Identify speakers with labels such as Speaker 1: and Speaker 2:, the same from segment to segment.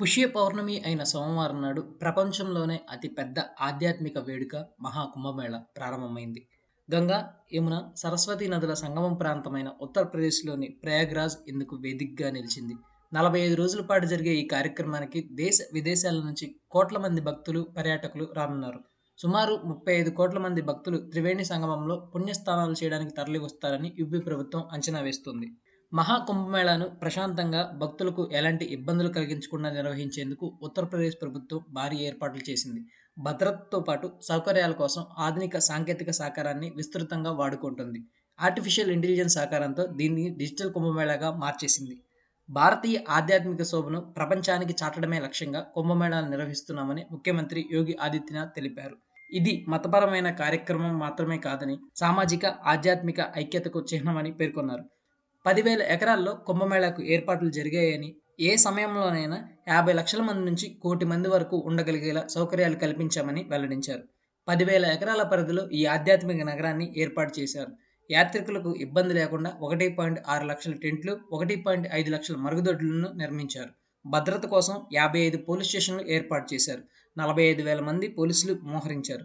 Speaker 1: పుష్య పౌర్ణమి అయిన సోమవారం నాడు ప్రపంచంలోనే అతిపెద్ద ఆధ్యాత్మిక వేడుక మహాకుంభమేళ ప్రారంభమైంది. గంగా యమున సరస్వతి నదుల సంగమం ప్రాంతమైన ఉత్తరప్రదేశ్లోని ప్రయాగ్రాజ్ ఇందుకు వేదికగా నిలిచింది. నలభై ఐదు రోజుల పాటు జరిగే ఈ కార్యక్రమానికి దేశ విదేశాల నుంచి కోట్ల మంది భక్తులు పర్యాటకులు రానున్నారు. సుమారు ముప్పై ఐదు కోట్ల మంది భక్తులు త్రివేణి సంగమంలో పుణ్యస్నానాలు చేయడానికి తరలి వస్తారని యూపీ ప్రభుత్వం అంచనా వేస్తుంది. మహాకుంభమేళాను ప్రశాంతంగా భక్తులకు ఎలాంటి ఇబ్బందులు కలిగించకుండా నిర్వహించేందుకు ఉత్తరప్రదేశ్ ప్రభుత్వం భారీ ఏర్పాట్లు చేసింది. భద్రతతో పాటు సౌకర్యాల కోసం ఆధునిక సాంకేతిక సహకారాన్ని విస్తృతంగా వాడుకుంటుంది. ఆర్టిఫిషియల్ ఇంటెలిజెన్స్ సహకారంతో దీన్ని డిజిటల్ కుంభమేళాగా మార్చేసింది. భారతీయ ఆధ్యాత్మిక శోభను ప్రపంచానికి చాటడమే లక్ష్యంగా కుంభమేళాను నిర్వహిస్తున్నామని ముఖ్యమంత్రి యోగి ఆదిత్యనాథ్ తెలిపారు. ఇది మతపరమైన కార్యక్రమం మాత్రమే కాదని సామాజిక ఆధ్యాత్మిక ఐక్యతకు చిహ్నమని పేర్కొన్నారు. పదివేల ఎకరాల్లో కుంభమేళాకు ఏర్పాట్లు జరిగాయని ఏ సమయంలోనైనా యాభై లక్షల మంది నుంచి కోటి మంది వరకు ఉండగలిగేలా సౌకర్యాలు కల్పించామని వెల్లడించారు. పదివేల ఎకరాల పరిధిలో ఈ ఆధ్యాత్మిక నగరాన్ని ఏర్పాటు చేశారు. యాత్రికులకు ఇబ్బంది లేకుండా ఒకటి పాయింట్ ఆరు లక్షల టెంట్లు ఒకటి పాయింట్ ఐదు లక్షల మరుగుదొడ్లను నిర్మించారు. భద్రత కోసం యాభై ఐదు పోలీస్ స్టేషన్లు ఏర్పాటు చేశారు. నలభై ఐదు వేల మంది పోలీసులు మోహరించారు.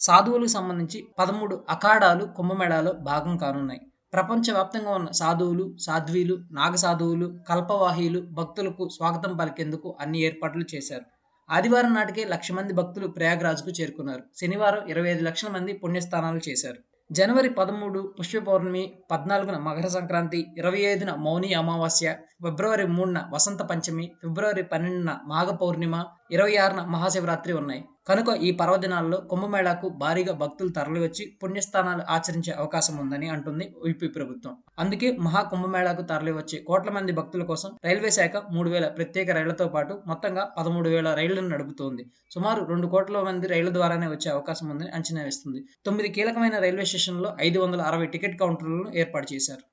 Speaker 1: సాధువులకు సంబంధించి పదమూడు అఖాడాలు కుంభమేళాలో భాగం కానున్నాయి. ప్రపంచవ్యాప్తంగా ఉన్న సాధువులు సాధ్వీలు నాగసాధువులు కల్పవాహీలు భక్తులకు స్వాగతం పలికేందుకు అన్ని ఏర్పాట్లు చేశారు. ఆదివారం నాటికే లక్ష మంది భక్తులు ప్రయాగ్రాజ్కు చేరుకున్నారు. శనివారం ఇరవై ఐదు లక్షల మంది పుణ్యస్నానాలు చేశారు. జనవరి పదమూడు పుష్య పౌర్ణమి పద్నాలుగున మకర సంక్రాంతి ఇరవై ఐదున మౌని అమావాస్య ఫిబ్రవరి మూడున వసంత పంచమి ఫిబ్రవరి పన్నెండున మాఘ పౌర్ణిమ ఇరవై ఆరున మహాశివరాత్రి ఉన్నాయి. కనుక ఈ పర్వదినాల్లో కుంభమేళాకు భారీగా భక్తులు తరలివచ్చి పుణ్యస్థానాలు ఆచరించే అవకాశం ఉందని అంటుంది యూపీ ప్రభుత్వం. అందుకే మహా కుంభమేళాకు తరలివచ్చే కోట్ల మంది భక్తుల కోసం రైల్వే శాఖ మూడు వేల ప్రత్యేక రైళ్ళతో పాటు మొత్తంగా పదమూడు వేల రైళ్ళను నడుపుతోంది. సుమారు రెండు కోట్ల మంది రైళ్ళ ద్వారానే వచ్చే అవకాశం ఉందని అంచనా వేస్తుంది. తొమ్మిది కీలకమైన రైల్వే స్టేషన్లో ఐదు వందల అరవై టికెట్ కౌంటర్లను ఏర్పాటు చేశారు.